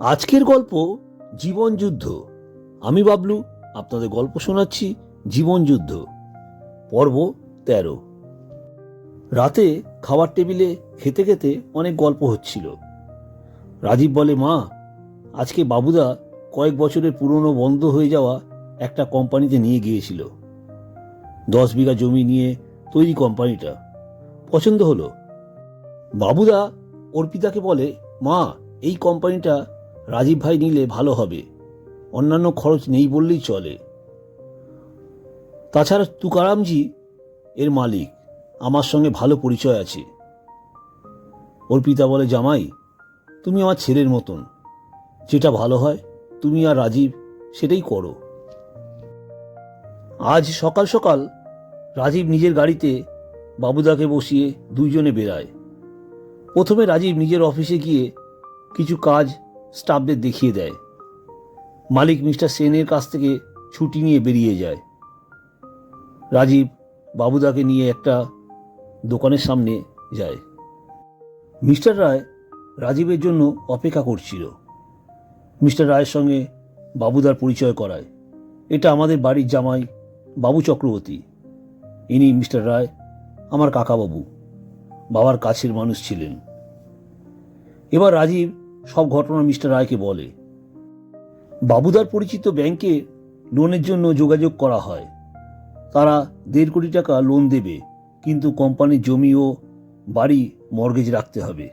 আজকের গল্প জীবন যুদ্ধ। আমি বাবলু, আপনাদের গল্প শোনাচ্ছি জীবন যুদ্ধ, পর্ব তেরো। রাতে খাবার টেবিলে খেতে খেতে অনেক গল্প হচ্ছিল। রাজীব বলে, মা, আজকে বাবুদা কয়েক বছরের পুরনো বন্ধ হয়ে যাওয়া একটা কোম্পানিতে নিয়ে গিয়েছিল। দশ বিঘা জমি নিয়ে তৈরি কোম্পানিটা। পছন্দ হলো। বাবুদা অর্পিতাকে বলে, মা, এই কোম্পানিটা রাজীব ভাই নিলে ভালো হবে। অন্যান্য খরচ নেই বললেই চলে। তাছাড়া তুকারামজি এর মালিক, আমার সঙ্গে ভালো পরিচয় আছে। অর্পিতা বলে, জামাই, তুমি আমার ছেলের মতন। যেটা ভালো হয় তুমি আর রাজীব সেটাই করো। আজ সকাল সকাল রাজীব নিজের গাড়িতে বাবুদাকে বসিয়ে দুইজনে বেরায় প্রথমে রাজীব নিজের অফিসে গিয়ে কিছু কাজ স্টাফদের দেখিয়ে দেয়। মালিক মিস্টার সেনের কাছ থেকে ছুটি নিয়ে বেরিয়ে যায়। রাজীব বাবুদাকে নিয়ে একটা দোকানের সামনে যায়। মিস্টার রায় রাজীবের জন্য অপেক্ষা করছিল। মিস্টার রায়ের সঙ্গে বাবুদার পরিচয় করায়। এটা আমাদের বাড়ির জামাই বাবু চক্রবর্তী। ইনি মিস্টার রায়, আমার কাকাবাবু। বাবার কাছের মানুষ ছিলেন। এবার রাজীব সব ঘটনা মিস্টার রায়কে বলে। বাবুদার পরিচিত ব্যাংকে লোনের জন্য যোগাযোগ করা হয়। তারা দেড় কোটি টাকা লোন দেবে, কিন্তু কোম্পানির জমি ও বাড়ি মর্গেজ রাখতে হবে।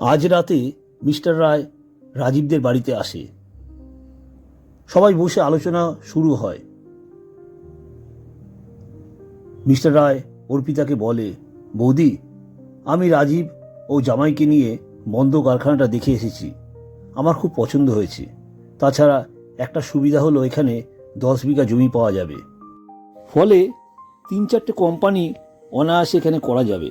আজ রাতে মিস্টার রায় রাজীবদের বাড়িতে আসে। সবাই বসে আলোচনা শুরু হয়। মিস্টার রায় অর্পিতাকে বলে, বৌদি, আমি রাজীব ও জামাইকে নিয়ে বন্ধ কারখানাটা দেখে এসেছি। আমার খুব পছন্দ হয়েছে। তাছাড়া একটা সুবিধা হলো এখানে দশ বিঘা জমি পাওয়া যাবে। ফলে তিন চারটে কোম্পানি অনায়াসে এখানে করা যাবে।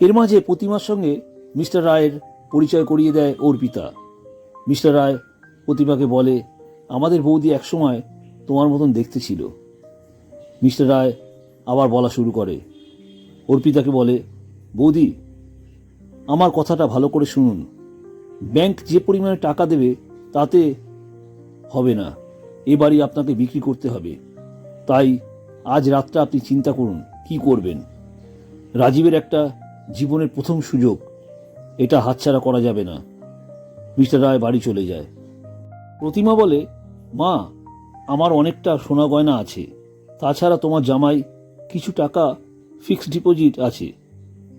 এর মাঝে প্রতিমার সঙ্গে মিস্টার রায়ের পরিচয় করিয়ে দেয় অর্পিতা। মিস্টার রায় প্রতিমাকে বলে, আমাদের বৌদি একসময় তোমার মতন দেখতে ছিল। মিস্টার রায় আবার বলা শুরু করে। অর্পিতাকে বলে, বৌদি আমার কথাটা ভালো করে শুনুন। ব্যাংক যে পরিমাণে টাকা দেবে, তাতে হবে না। এ বাড়ি আপনাকে বিক্রি করতে হবে। তাই আজ রাতটা আপনি চিন্তা করুন, কি করবেন? রাজীবের একটা জীবনের প্রথম সুযোগ। এটা হাতছাড়া করা যাবে না। মিস্টার রায় বাড়ি চলে যায়। প্রতিমা বলে, মা, আমার অনেকটা সোনা গয়না আছে। তাছাড়া তোমার জামাই কিছু টাকা ফিক্সড ডিপোজিট আছে।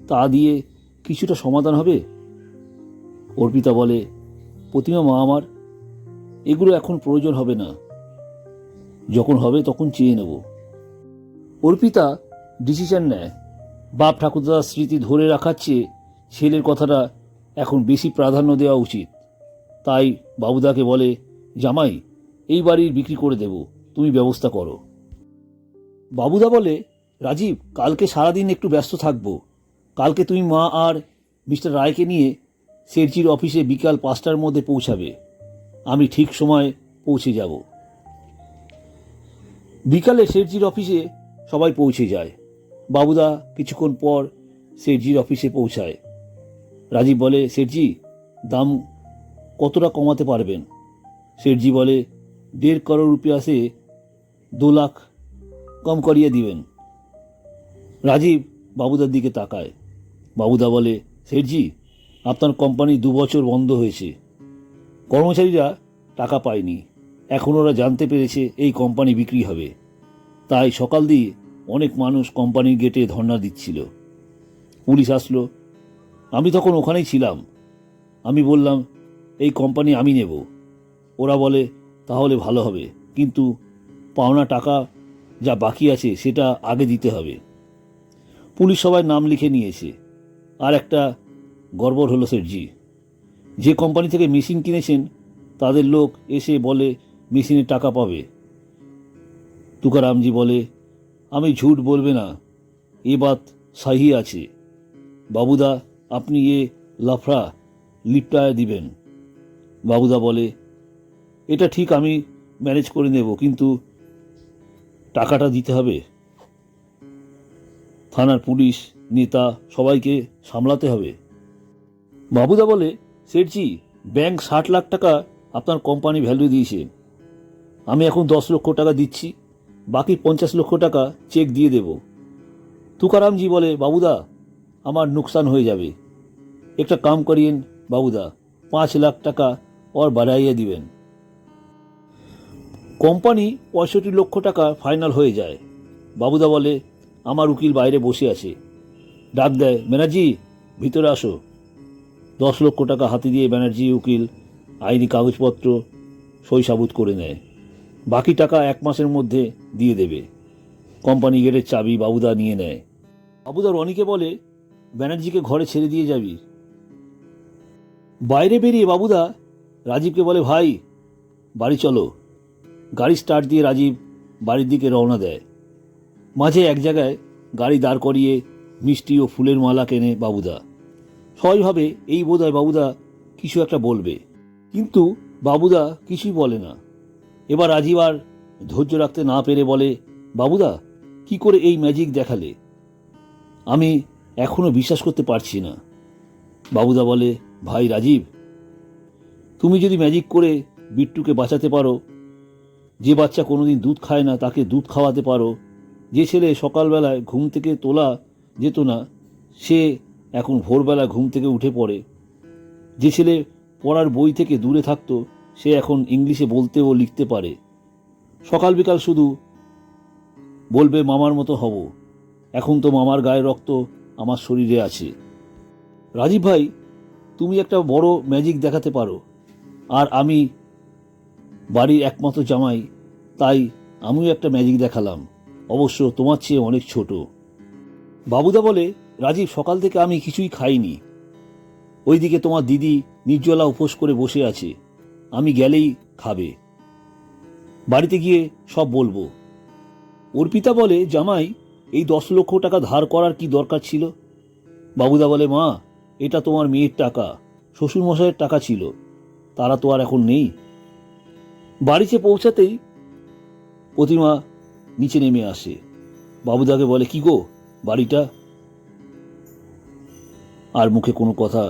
তা দিয়ে কিছুটা সমাধান হবে? অর্পিতা বলে, প্রতিমা মা আমার, এগুলো এখন প্রয়োজন হবে না। যখন হবে তখন চেয়ে নেব। অর্পিতা ডিসিশন নেয়। বাপ ঠাকুরদার স্মৃতি ধরে রাখার চেয়ে ছেলের কথাটা এখন বেশি প্রাধান্য দেওয়া উচিত। তাই বাবুদাকে বলে, জামাই, এই বাড়ির বিক্রি করে দেব, তুমি ব্যবস্থা করো। বাবুদা বলে, রাজীব, কালকে সারাদিন একটু ব্যস্ত থাকব। কালকে তুমি মা আর মিস্টার রায়কে নিয়ে শেরজির অফিসে বিকাল পাঁচটার মধ্যে পৌঁছাবে। আমি ঠিক সময় পৌঁছে যাব। বিকালে শেরজির অফিসে সবাই পৌঁছে যায়। বাবুদা কিছুক্ষণ পর শেরজির অফিসে পৌঁছায়। রাজীব বলে, শেরজি, দাম কতটা কমাতে পারবেন? শেরজি বলে, দেড় করোড় রুপিয়া সে দু লাখ কম করিয়ে দিবেন। রাজীব বাবুদার দিকে তাকায়। বাবুদা বলে, শেঠজি, আপনার কোম্পানি দু বছর বন্ধ হয়েছে। কর্মচারীরা টাকা পায়নি। এখন ওরা জানতে পেরেছে এই কোম্পানি বিক্রি হবে। তাই সকাল দিয়ে অনেক মানুষ কোম্পানির গেটে ধর্ণা দিচ্ছিল। পুলিশ আসলো। আমি তখন ওখানেই ছিলাম। আমি বললাম, এই কোম্পানি আমি নেব। ওরা বলে, তাহলে ভালো হবে। কিন্তু পাওনা টাকা যা বাকি আছে সেটা আগে দিতে হবে। পুলিশ সবাই নাম লিখে নিয়েছে। আর একটা গড়বড় হলো সেটজি যে কোম্পানি থেকে মেশিন কিনেছেন, তাদের লোক এসে বলে, মেশিনের টাকা পাবে। তুকারামজি বলে, আমি ঝুট বলবে না, এ বাত সাহি আছে। বাবুদা, আপনি এ লাফড়া লিপটায় দিবেন। বাবুদা বলে, এটা ঠিক আমি ম্যানেজ করে নেব, কিন্তু টাকাটা দিতে হবে। থানার পুলিশ নেতা সবাইকে সামলাতে হবে। বাবুদা বলে, শেঠজি, ব্যাংক ষাট লাখ টাকা আপনার কোম্পানি ভ্যালু দিয়েছে। আমি এখন দশ লক্ষ টাকা দিচ্ছি, বাকি পঞ্চাশ লক্ষ টাকা চেক দিয়ে দেব। তুকারামজি বলে, বাবুদা, আমার নুকসান হয়ে যাবে। একটা কাম করিয়েন, বাবুদা, পাঁচ লাখ টাকা ওর বাড়াইয়া দিবেন। কোম্পানি পঁয়ষট্টি লক্ষ টাকা ফাইনাল হয়ে যায়। বাবুদা বলে, আমার উকিল বাইরে বসে আছে। ডাক দেয়, ব্যানার্জি, ভিতরে আসো। দশ লক্ষ টাকা হাতে দিয়ে ব্যানার্জি উকিল আইনি কাগজপত্র সই সাবুত করে নেয়। বাকি টাকা এক মাসের মধ্যে দিয়ে দেবে। কোম্পানি গেটের চাবি বাবুদা নিয়ে নেয়। বাবুদা রনিকে বলে, ব্যানার্জিকে ঘরে ছেড়ে দিয়ে যাবি? বাইরে বেরিয়ে বাবুদা রাজীবকে বলে, ভাই, বাড়ি চলো। গাড়ি স্টার্ট দিয়ে রাজীব বাড়ির দিকে রওনা দেয়। মাঝে এক জায়গায় গাড়ি দাঁড় করিয়ে মিষ্টি ও ফুলের মালা কেনে বাবুদা। সহজভাবে এই বোধহয় বাবুদা কিছু একটা বলবে। কিন্তু বাবুদা কিছুই বলে না। এবার রাজীব আর ধৈর্য রাখতে না পেরে বলে, বাবুদা, কি করে এই ম্যাজিক দেখালে? আমি এখনও বিশ্বাস করতে পারছি না। বাবুদা বলে, ভাই রাজীব, তুমি যদি ম্যাজিক করে বিট্টুকে বাঁচাতে পারো, যে বাচ্চা কোনোদিন দুধ খায় না তাকে দুধ খাওয়াতে পারো, যে ছেলে সকালবেলায় ঘুম থেকে তোলা যেত না সে এখন ভোরবেলা ঘুম থেকে উঠে পড়ে। যে ছেলে পড়ার বই থেকে দূরে থাকতো, সে এখন ইংলিশে বলতে ও লিখতে পারে। সকাল বিকাল শুধু বলবে, মামার মতো হব। এখন তো মামার গায়ের রক্ত আমার শরীরে আছে। রাজীব ভাই, তুমি একটা বড় ম্যাজিক দেখাতে পারো। আর আমি বাড়ির একমাত্র জামাই, তাই আমিও একটা ম্যাজিক দেখালাম। অবশ্য তোমার চেয়ে অনেক ছোট। বাবুদা বলে, রাজীব, সকাল থেকে আমি কিছুই খাইনি। ওইদিকে তোমার দিদি নির্জলা উপোস করে বসে আছে। আমি গেলেই খাবে। বাড়িতে গিয়ে সব বলব। অর্পিতা বলে, জামাই, এই দশ লক্ষ টাকা ধার করার কি দরকার ছিল? বাবুদা বলে, মা, এটা তোমার মেয়ের টাকা, শ্বশুরমশাইয়ের টাকা ছিল। তারা তো আর এখন নেই। বাড়িতে পৌঁছাতেই প্রতিমা নিচে নেমে আসে। বাবুদাকে বলে, কি গো বাড়িটা? আর মুখে কোনো কথা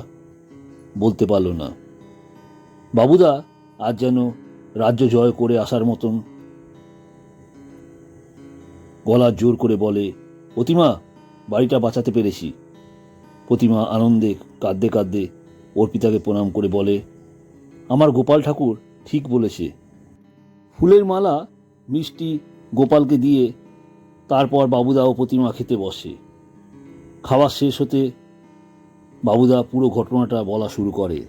বলতে পারল না। বাবুদা, আজ যেন রাজ্য জয় করে আসার মতন গলা জোর করে বলে প্রতিমা বাড়িটা বাঁচাতে পেরেছি। প্রতিমা আনন্দে কাঁদতে কাঁদতে অর্পিতাকে প্রণাম করে বলে, আমার গোপাল ঠাকুর ঠিক বলেছে। ফুলের মালা মিষ্টি গোপালকে দিয়ে তারপর বাবুদা ও প্রতিমা খেতে বসে। খাওয়া শেষ হতে বাবুদা পুরো ঘটনাটা বলা শুরু করে।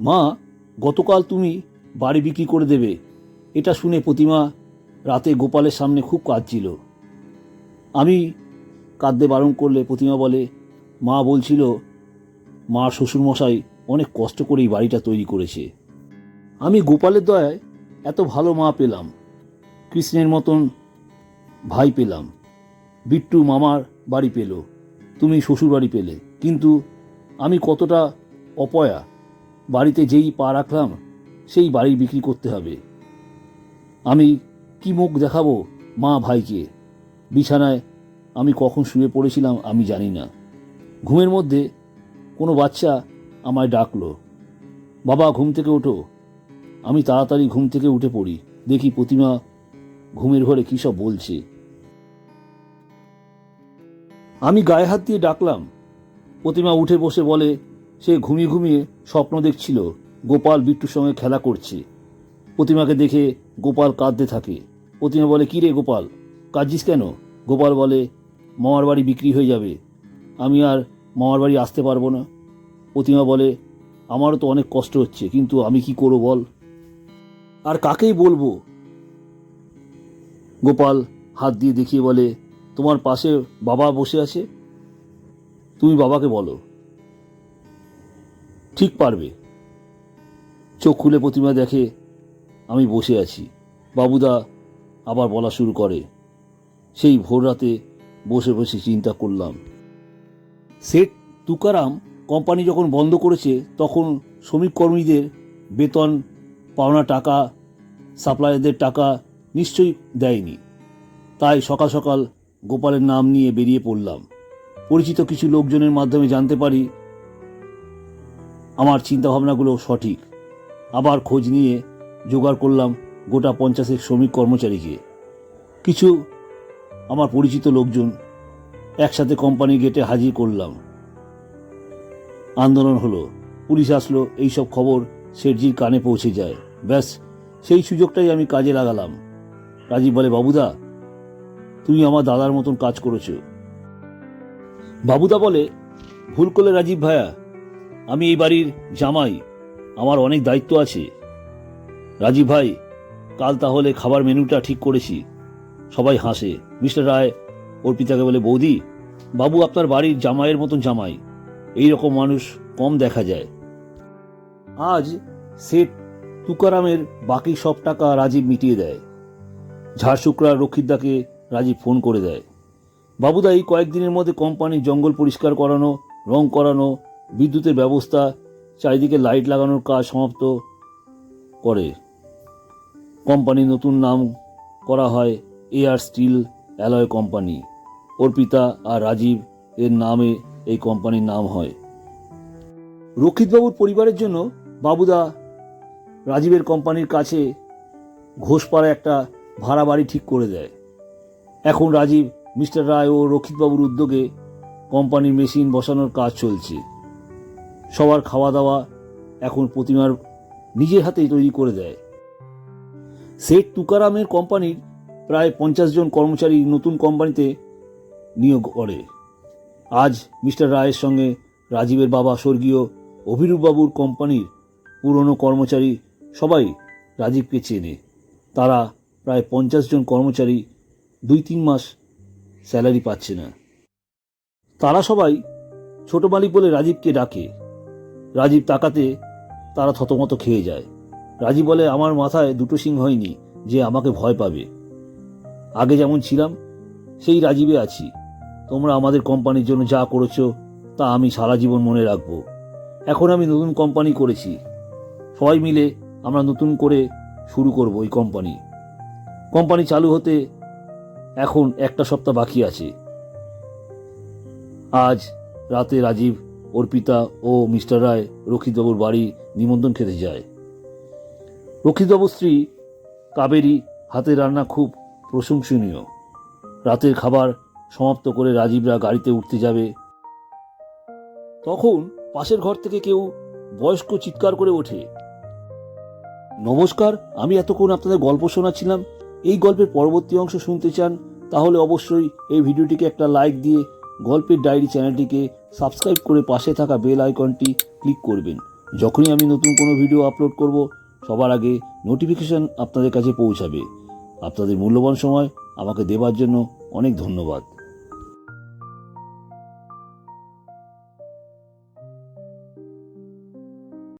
মা, গতকাল তুমি বাড়ি বিক্রি করে দেবে। এটা শুনে প্রতিমা রাতে গোপালের সামনে খুব কাঁদছিল। আমি কাঁদতে বারণ করলে প্রতিমা বলে, মা বলছিল, মা শ্বশুরমশাই অনেক কষ্ট করে এই বাড়িটা তৈরি করেছে। আমি গোপালের দয়ায় এত ভালো মা পেলাম। কৃষ্ণের মতন ভাই পেলাম। বিট্টু মামার বাড়ি পেল। তুমি শ্বশুর বাড়ি পেলে। কিন্তু আমি কতটা অপয়া, বাড়িতে যেই পা রাখলাম, সেই বাড়ি বিক্রি করতে হবে। আমি কি মুখ দেখাবো মা ভাইকে? বিছানায় আমি কখন শুয়ে পড়েছিলাম আমি জানি না। ঘুমের মধ্যে কোনো বাচ্চা আমায় ডাকলো, বাবা, ঘুম থেকে ওঠো। আমি তাড়াতাড়ি ঘুম থেকে উঠে পড়ি। দেখি প্রতিমা ঘুমের ঘরে কী সব বলছে? আমি গায়ে হাত দিয়ে ডাকলাম। প্রতিমা উঠে বসে বলে, সে ঘুমিয়ে ঘুমিয়ে স্বপ্ন দেখছিল, গোপাল বিট্টুর সঙ্গে খেলা করছে। প্রতিমাকে দেখে গোপাল কাঁদতে থাকে। প্রতিমা বলে, কী রে গোপাল? কাঁদছিস কেন? গোপাল বলে, মামার বাড়ি বিক্রি হয়ে যাবে। আমি আর মামার বাড়ি আসতে পারব না। প্রতিমা বলে, আমারও তো অনেক কষ্ট হচ্ছে, কিন্তু আমি কি করব বল? আর কাকেই বলব? গোপাল হাত দিয়ে দেখিয়ে বলে, তোমার পাশে বাবা বসে আছে? তুমি বাবাকে বলো। ঠিক পারবে। চোখ খুলে প্রতিমা দেখে, আমি বসে আছি। বাবুদা আবার বলা শুরু করে। সেই ভোর রাতে বসে বসে চিন্তা করলাম। সেট তুকারাম কোম্পানি যখন বন্ধ করেছে, তখন শ্রমিক কর্মীদের বেতন, পাওনা টাকা সাপ্লায়ারদের টাকা নিশ্চয়ই দেয়নি। তাই সকাল সকাল গোপালের নাম নিয়ে বেরিয়ে পড়লাম। পরিচিত কিছু লোকজনের মাধ্যমে জানতে পারি আমার চিন্তাভাবনাগুলো সঠিক। আবার খোঁজ নিয়ে জোগাড় করলাম গোটা পঞ্চাশেক শ্রমিক কর্মচারীকে। কিছু আমার পরিচিত লোকজন একসাথে কোম্পানি গেটে হাজির করলাম। আন্দোলন হলো। পুলিশ আসলো, এইসব খবর শেঠজির কানে পৌঁছে যায়। ব্যাস, সেই সুযোগটাই আমি কাজে লাগালাম। রাজীব বলে, বাবুদা, তুমি আমার দাদার মতন কাজ করেছ। বাবুদা বলে, ভুল করলে রাজীব ভাইয়া আমি এই বাড়ির জামাই, আমার অনেক দায়িত্ব আছে। রাজীব ভাই, কাল তাহলে খাবার মেনুটা ঠিক করেছি। সবাই হাসে। মিস্টার রায়, ওর পিতাকে বলে, বৌদি, বাবু আপনার বাড়ির জামাইয়ের মতন জামাই, এই রকম মানুষ কম দেখা যায়। আজ সেট তুকারামের বাকি সব টাকা রাজীব মিটিয়ে দেয়। ঝাড়শুকরা রক্ষিতদাকে রাজীব ফোন করে দেয়। বাবুদা এই কয়েকদিনের মধ্যে কোম্পানির জঙ্গল পরিষ্কার করানো, রং করানো, বিদ্যুতের ব্যবস্থা, চারিদিকে লাইট লাগানোর কাজ সমাপ্ত করে। কোম্পানির নতুন নাম করা হয় air steel alloy company. Arpita আর রাজীব এর নামে এই কোম্পানির নাম হয়। রক্ষিতবাবুর পরিবারের জন্য বাবুদা রাজীবের কোম্পানির কাছে ঘোষপাড়া একটা ভাড়া বাড়ি ঠিক করে দেয়। এখন রাজীব, মিস্টার রায় ও রক্ষিতবাবুর উদ্যোগে কোম্পানির মেশিন বসানোর কাজ চলছে। সবার খাওয়া দাওয়া এখন প্রতিমার নিজের হাতেই তৈরি করে দেয়। সেট তুকারামের কোম্পানির প্রায় পঞ্চাশ জন কর্মচারী নতুন কোম্পানিতে নিয়োগ করে। আজ মিস্টার রায়ের সঙ্গে রাজীবের বাবা স্বর্গীয় অভিরূপবাবুর কোম্পানির পুরনো কর্মচারী সবাই রাজীবকে চেনে। তারা প্রায় পঞ্চাশ জন কর্মচারী দুই তিন মাস স্যালারি পাচ্ছে না। তারা সবাই ছোট মালিক বলে রাজীবকে ডাকে। রাজীব তাকাতে তারা থতমত খেয়ে যায়। রাজীব বলে, আমার মাথায় দুটো সিং হয়নি যে আমাকে ভয় পাবে। আগে যেমন ছিলাম, সেই রাজীবে আছি। তোমরা আমাদের কোম্পানির জন্য যা করেছ, তা আমি সারা জীবন মনে রাখব। এখন আমি নতুন কোম্পানি করেছি। সবাই মিলে আমরা নতুন করে শুরু করব এই কোম্পানি। কোম্পানি চালু হতে এখন একটা সপ্তাহ বাকি আছে। আজ রাতে রাজীব, অর্পিতা ও মিস্টার রায় রক্ষিতবাবুর বাড়ি নিমন্ত্রণ খেতে যায়। রক্ষিতবাবুর স্ত্রী কাবেরী হাতের রান্না খুব প্রশংসনীয়। রাতের খাবার সমাপ্ত করে রাজীবরা গাড়িতে উঠতে যাবে। তখন পাশের ঘর থেকে কেউ বয়স্ক চিৎকার করে ওঠে। নমস্কার, আমি এতক্ষণ আপনাদের গল্প শোনাচ্ছিলাম। এই গল্পের পরবর্তী অংশ শুনতে চান, তাহলে অবশ্যই এই ভিডিওটিকে একটা লাইক দিয়ে গল্পের ডায়েরি চ্যানেলটিকে সাবস্ক্রাইব করে পাশে থাকা বেল আইকনটি ক্লিক করবেন। যখনই আমি নতুন কোনো ভিডিও আপলোড করব, সবার আগে নোটিফিকেশান আপনাদের কাছে পৌঁছাবে। আপনাদের মূল্যবান সময় আমাকে দেবার জন্য অনেক ধন্যবাদ।